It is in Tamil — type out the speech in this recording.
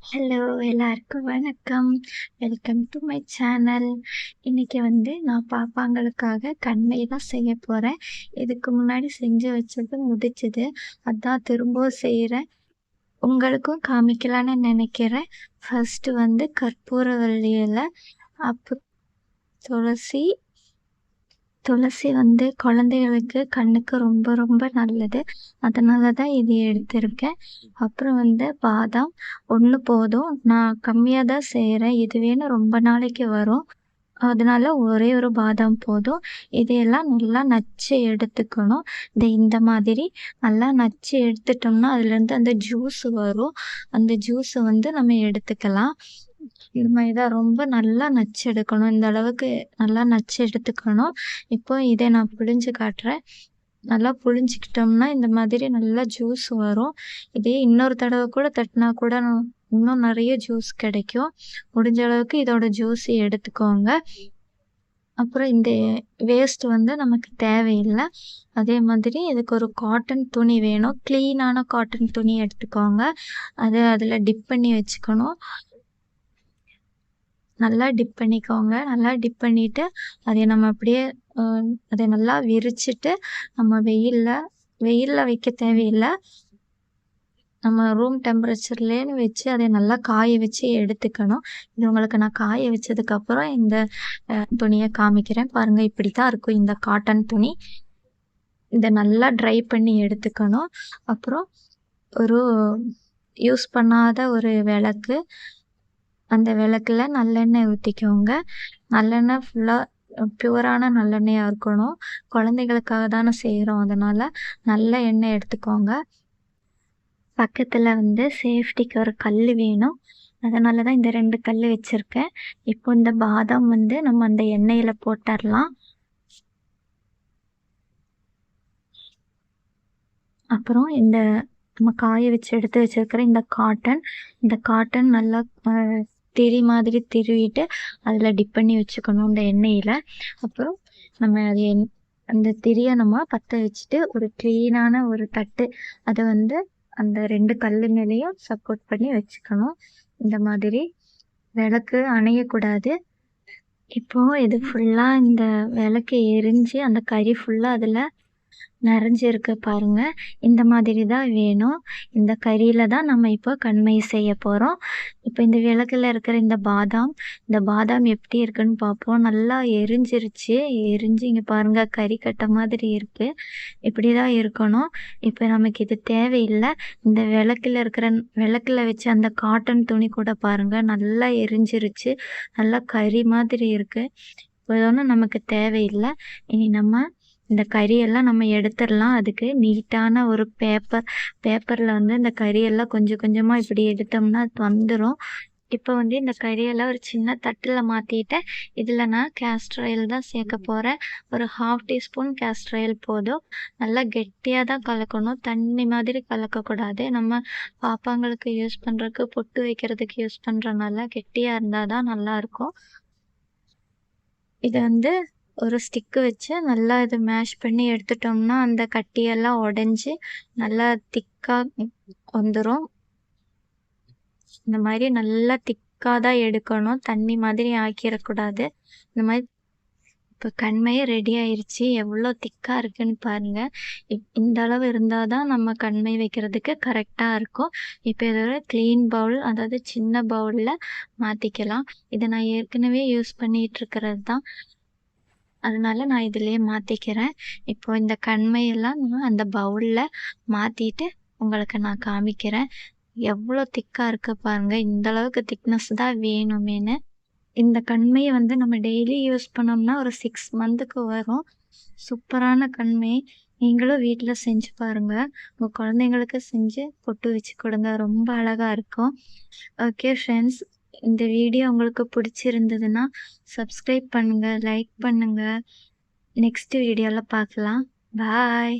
ஹலோ எல்லாருக்கும் வணக்கம். வெல்கம் டு மை சேனல் இன்னைக்கு வந்து நான் பாப்பாங்களுக்காக கண்மை தான் செய்ய போகிறேன் இதுக்கு முன்னாடி செஞ்சு வச்சது முடிச்சது. அதான் திரும்பவும் செய்கிறேன் உங்களுக்கும் காமிக்கலான்னு நினைக்கிறேன். ஃபஸ்ட்டு வந்து கற்பூரவள்ளி இலை அப்புறம் துளசி துளசி வந்து குழந்தைகளுக்கு கண்ணுக்கு ரொம்ப ரொம்ப நல்லது. அதனால தான் இது எடுத்திருக்கேன். அப்புறம் வந்து பாதாம். ஒன்று போதும். நான் கம்மியாக தான் செய்கிறேன் இதுவேன்னு ரொம்ப நாளைக்கு வரும். அதனால ஒரே ஒரு பாதாம் போதும். இதையெல்லாம் நல்லா நச்சு எடுத்துக்கணும். இந்த இந்த மாதிரி நல்லா நச்சு எடுத்துட்டோம்னா அதுலேருந்து அந்த ஜூஸ் வரும். அந்த ஜூஸை வந்து நம்ம எடுத்துக்கலாம். இது மாதிரி தான் ரொம்ப நல்லா நச்சு எடுக்கணும். இந்த அளவுக்கு நல்லா நச்சு எடுத்துக்கணும். இப்போ இதை நான் புழிஞ்சு காட்டுறேன். நல்லா புழிஞ்சிக்கிட்டோம்னா இந்த மாதிரி நல்லா ஜூஸ் வரும். இதே இன்னொரு தடவை கூட தட்டினா கூட இன்னும் நிறைய ஜூஸ் கிடைக்கும். முடிஞ்ச அளவுக்கு இதோட ஜூஸ் எடுத்துக்கோங்க. அப்புறம் இந்த வேஸ்ட் வந்து நமக்கு தேவையில்லை. அதே மாதிரி இதுக்கு ஒரு காட்டன் துணி வேணும். க்ளீனான காட்டன் துணி எடுத்துக்கோங்க. அதை அதில் டிப் பண்ணி வச்சுக்கணும். நல்லா டிப் பண்ணிக்கோங்க. நல்லா டிப் பண்ணிவிட்டு அதை நம்ம அப்படியே அதை நல்லா விரிச்சிட்டு நம்ம வெயிலில் வெயிலில் வைக்க தேவையில்லை. நம்ம ரூம் டெம்பரேச்சர்லேன்னு வச்சு அதை நல்லா காய வச்சு எடுத்துக்கணும். இது உங்களுக்கு நான் காய வச்சதுக்கப்புறம் இந்த துணியை காமிக்கிறேன். பாருங்கள் இப்படி தான் இருக்கும் இந்த காட்டன் துணி. இதை நல்லா ட்ரை பண்ணி எடுத்துக்கணும். அப்புறம் ஒரு யூஸ் பண்ணாத ஒரு விளக்கு அந்த விளக்குல நல்லெண்ணெய் ஊற்றிக்கோங்க நல்லெண்ணெய் ஃபுல்லாக பியூரான நல்லெண்ணெயாக இருக்கணும். குழந்தைகளுக்காக தானே செய்கிறோம் அதனால் நல்ல எண்ணெய் எடுத்துக்கோங்க. பக்கத்தில் வந்து சேஃப்டிக்கு ஒரு கல் வேணும். அதனால தான் இந்த ரெண்டு கல் வச்சுருக்கேன். இப்போ இந்த பாதாம் வந்து நம்ம அந்த எண்ணெயில் போட்டுடலாம் அப்புறம் இந்த நம்ம காய வச்சு எடுத்து வச்சுருக்கிற இந்த காட்டன் இந்த காட்டன் நல்லா திரி மாதிரி திருவிட்டு அதில் டிப் பண்ணி வச்சுக்கணும் இந்த எண்ணெயில் அப்புறம் நம்ம அது எண் அந்த திரியை நம்ம பற்ற வச்சுட்டு ஒரு க்ளீனான ஒரு தட்டு அதை வந்து அந்த ரெண்டு கல் மேலேயும் சப்போர்ட் பண்ணி வச்சுக்கணும். இந்த மாதிரி விளக்கு அணையக்கூடாது. இப்போது இது ஃபுல்லாக இந்த விளக்கு எரிஞ்சு அந்த கறி ஃபுல்லாக அதில் நிறைஞ்சிருக்கு பாருங்கள் இந்த மாதிரி தான் வேணும். இந்த கறியில் தான் நம்ம இப்போ கண்மை செய்ய போகிறோம் இப்போ இந்த விளக்கில் இருக்கிற இந்த பாதாம் இந்த பாதாம் எப்படி இருக்குன்னு பார்ப்போம் நல்லா எரிஞ்சிருச்சு. எரிஞ்சு இங்கே பாருங்கள் கறி கட்ட மாதிரி இருக்குது இப்படி தான் இருக்கணும். இப்போ நமக்கு இது தேவையில்லை. இந்த விளக்கில் இருக்கிற விளக்கில் வச்சு அந்த காட்டன் துணி கூட பாருங்கள் நல்லா எரிஞ்சிருச்சு. நல்லா கறி மாதிரி இருக்குது இப்போ ஒன்றும் நமக்கு தேவையில்லை. இனி நம்ம இந்த கறியெல்லாம் நம்ம எடுத்துடலாம். அதுக்கு நீட்டான ஒரு பேப்பர் பேப்பரில் வந்து இந்த கறியெல்லாம் கொஞ்சம் கொஞ்சமாக இப்படி எடுத்தோம்னா வந்துடும் இப்போ வந்து இந்த கறியெல்லாம் ஒரு சின்ன தட்டில் மாற்றிட்டேன் இதில் நான் கேஸ்டர் ஆயில் தான் சேர்க்க போகிறேன் ஒரு ஹாஃப் டீஸ்பூன் கேஸ்டர் ஆயில் போதும். நல்லா கெட்டியாக தான் கலக்கணும். தண்ணி மாதிரி கலக்கக்கூடாது நம்ம பாப்பாங்களுக்கு யூஸ் பண்ணுறதுக்கு பொட்டு வைக்கிறதுக்கு யூஸ் பண்ணுறனால கெட்டியாக இருந்தால் தான் நல்லாயிருக்கும் இதை வந்து ஒரு ஸ்டிக்கு வச்சு நல்லா இது மேஷ் பண்ணி எடுத்துட்டோம்னா அந்த கட்டியெல்லாம் உடஞ்சி நல்லா திக்காக வந்துடும் இந்த மாதிரி நல்லா திக்காக தான் எடுக்கணும். தண்ணி மாதிரி ஆக்கிடக்கூடாது. இந்த மாதிரி இப்போ கண்மையே ரெடி ஆயிடுச்சு எவ்வளோ திக்காக இருக்குன்னு பாருங்கள் இந்த அளவு இருந்தால் தான் நம்ம கண்மை வைக்கிறதுக்கு கரெக்டாக இருக்கும். இப்போ இதோட க்ளீன் பவுல் அதாவது சின்ன பவுலில் மாற்றிக்கலாம் இதை நான் ஏற்கனவே யூஸ் பண்ணிகிட்ருக்கிறது தான். அதனால நான் இதிலே மாற்றிக்கிறேன் இப்போ இந்த கண்மையெல்லாம் நான் அந்த பவுலில் மாற்றிட்டு உங்களுக்கு நான் காமிக்கிறேன். எவ்வளோ திக்காக இருக்க பாருங்கள் இந்த அளவுக்கு திக்னஸ் தான் வேணுமேனு இந்த கண்மையை வந்து நம்ம டெய்லி யூஸ் பண்ணோம்னா ஒரு சிக்ஸ் மந்த்துக்கு வரும். சூப்பரான கண்மை. நீங்களும் வீட்டில் செஞ்சு பாருங்கள் உங்கள் குழந்தைங்களுக்கு செஞ்சு பொட்டு வச்சு கொடுங்க. ரொம்ப அழகாக இருக்கும். ஓகே ஃப்ரெண்ட்ஸ் இந்த வீடியோ உங்களுக்கு பிடிச்சிருந்ததுன்னா சப்ஸ்கிரைப் பண்ணுங்கள் லைக் பண்ணுங்கள் நெக்ஸ்ட் வீடியோவில் பார்க்கலாம். பாய்